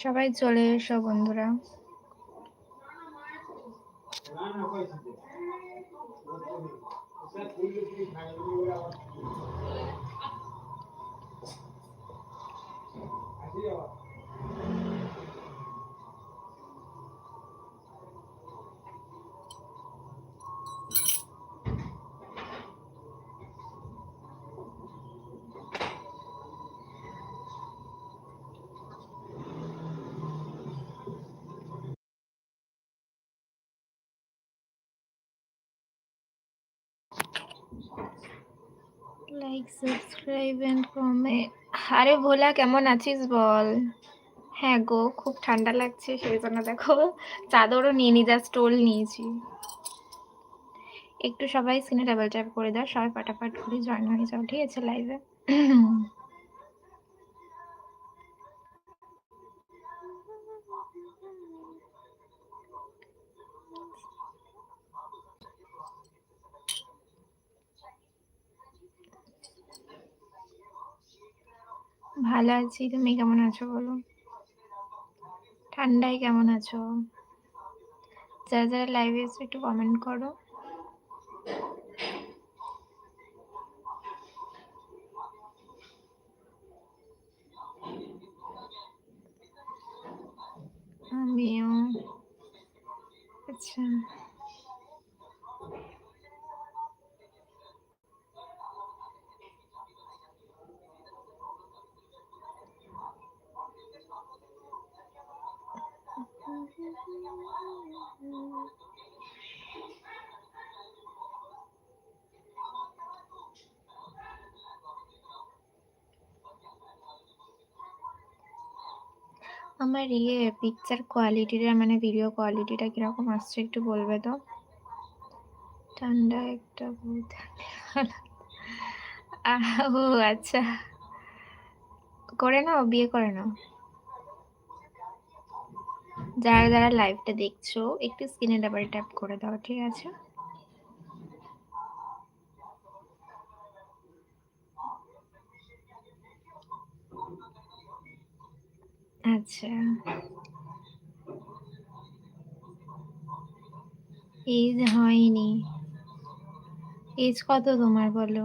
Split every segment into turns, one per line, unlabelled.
সবাই চলে এসো বন্ধুরা। লাইক সাবস্ক্রাইব এন্ড কমেন্ট আরে ভোলা, কেমন আছিস বল? হ্যাঁ গো, খুব ঠান্ডা লাগছে, সেই জন্য দেখো চাদরও নিয়ে নি যা স্টোল নিয়েছি। একটু সবাই স্ক্রিনে ডাবল ট্যাপ করে দাও, সবাই পাটাপাট করে জয়েন হয়ে যাও, ঠিক আছে লাইভে ভালো আছি। তুমি কেমন আছো বলো? ঠান্ডায় কেমন আছো? যারা যারা লাইভে এসে একটু কমেন্ট করো। আমিও। আচ্ছা। আমার ইয়ে পিকচার কোয়ালিটিটা মানে ভিডিও কোয়ালিটিটা কীরকম আসছে একটু বলবে তো? ঠান্ডা একটা ও আচ্ছা। করে নাও, বিয়ে করে নাও। যারা যারা লাইভটা দেখছ, একটু স্ক্রিনে ডাবল ট্যাপ করে দাও, ঠিক আছে? আচ্ছা। এজ হয়নি। এজ কত তোমার বলো?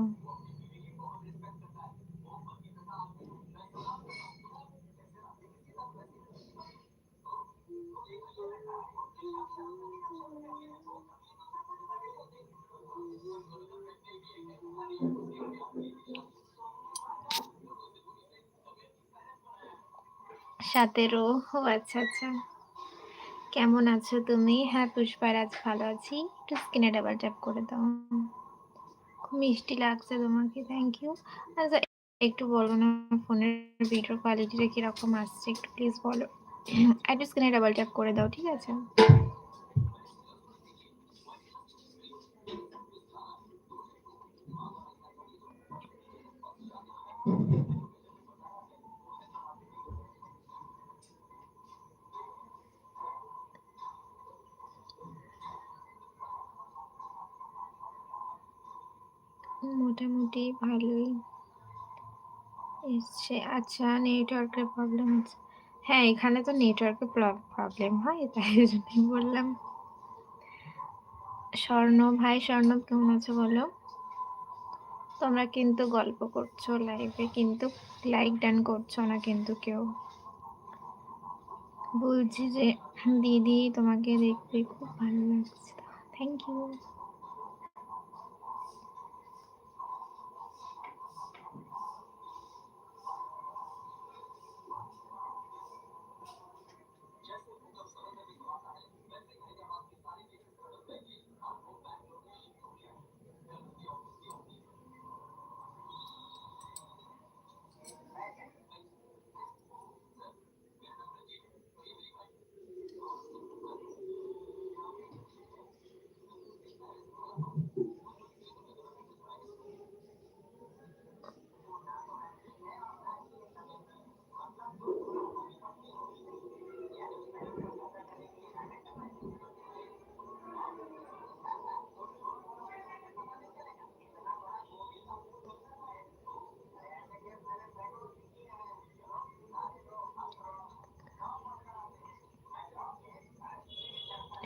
সতেরো ও আচ্ছা আচ্ছা। কেমন আছো তুমি? হ্যাঁ পুষ্পারাজ ভালো আছি। একটু স্ক্রিনে ডাবল ট্যাপ করে দাও। খুব মিষ্টি লাগছে তোমাকে থ্যাংক ইউ আচ্ছা একটু বলো না, ফোনের ভিডিও কোয়ালিটিটা কীরকম আসছে? একটু প্লিজ বলো। একটু স্ক্রিনে ডাবল ট্যাপ করে দাও, ঠিক আছে? মোটামুটি ভালোই এসছে। আচ্ছা নেটওয়ার্কের প্রবলেম হ্যাঁ এখানে তো নেটওয়ার্কের প্রবলেম হয়, তাই জন্যই বললাম। স্বর্ণ, ভাই স্বর্ণ কেমন আছো বলো? তোমরা কিন্তু গল্প করছ লাইভে কিন্তু লাইক ডান করছ না কিন্তু কেউ। বলছি যে, দিদি তোমাকে দেখতে খুব ভালো লাগছে। Thank you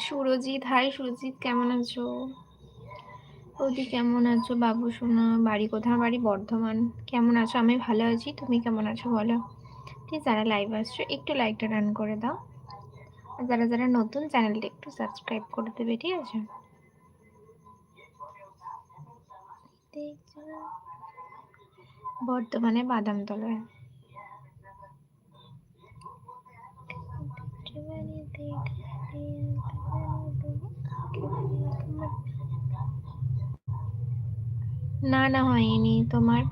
Surajit, hi Surajit, কেমন আছো? ওদি কেমন আছো? বাবু সোনা বাড়ি কোথাও বাড়ি বর্ধমান। কেমন আছো? আমি ভালো আছি। তুমি কেমন আছো বলো? ঠিক যারা লাইভ আসছো, একটু লাইকটা রান করে দাও। আর যারা যারা নতুন চ্যানেলটা একটু সাবস্ক্রাইব করে দেবে, ঠিক আছে? বর্তমানে বাদামতলায় না না হয়নি তোমার।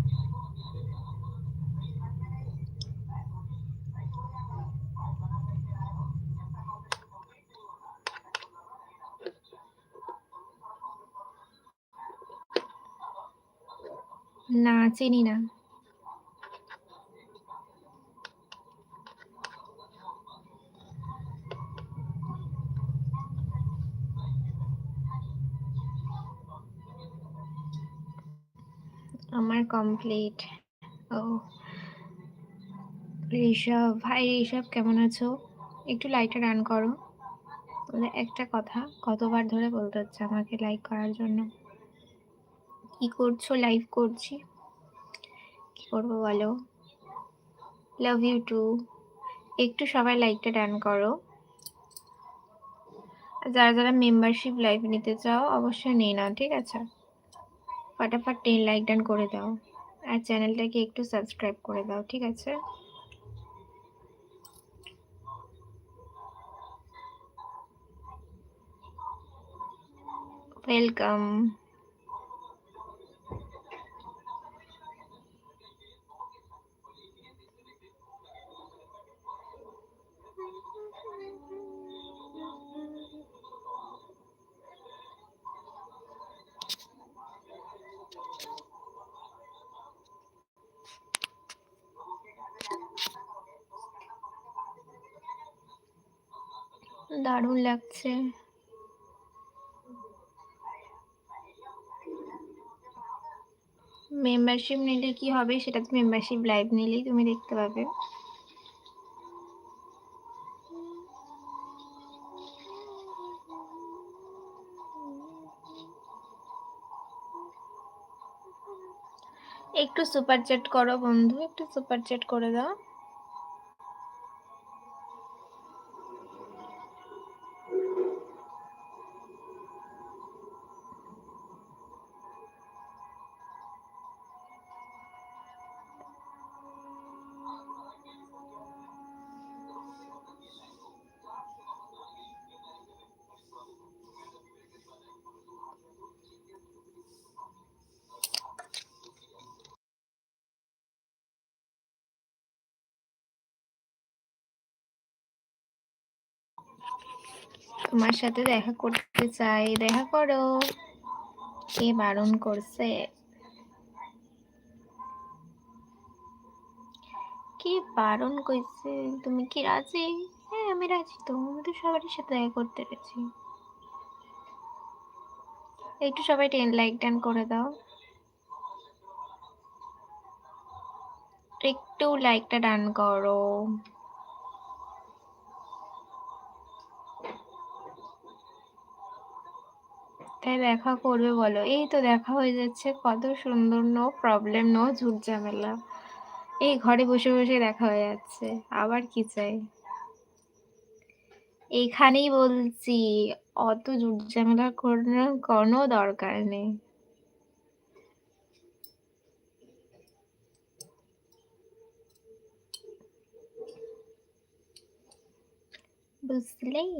না চিনি না। আমার কমপ্লিট ও, ঋষভ, ভাই ঋষভ কেমন আছো? একটু লাইটটা রান করো। বলে, একটা কথা, কতবার ধরে বলতে হচ্ছে আমাকে লাইক করার জন্য? কি করছ লাইভ করছি? কি করব বলো? লাভ ইউ টু একটু সবাই লাইকটা ডান করো। যারা যারা মেম্বারশিপ লাইভ নিতে চাও, অবশ্যই নিয়ে নাও, ঠিক আছে? ফটাফট টেন লাইক ডান করে দাও আর চ্যানেলটাকে একটু সাবস্ক্রাইব করে দাও ঠিক আছে ওয়েলকাম দারুণ লাগছে। মেম্বারশিপ নিলে কি হবে সেটা তো মেম্বারশিপ লাইভ নিলেই তুমি দেখতে পাবে। একটু সুপার চ্যাট করো বন্ধু, একটু সুপার চ্যাট করে দাও। তোমার সাথে দেখা করতে চাই, দেখা করো। কে বারণ করছে। কে বারণ করছে? তুমি কি রাজি? হ্যাঁ আমি রাজি তো, আমি তো সবারই সাথে দেখা করতে গেছি একটু সবাই টেন, লাইক, টান করে দাও। একটু লাইকটা ডান করো। তাই দেখা করবে বলো? এই তো দেখা হয়ে যাচ্ছে। কত সুন্দর নো প্রবলেম নো ঝুট ঝামেলা এই ঘরে বসে বসে দেখা হয়ে যাচ্ছে। আবার কি চাই? এইখানেই বলছি, অত ঝুট ঝামেলা করার কোনো দরকার নেই। বুঝলেই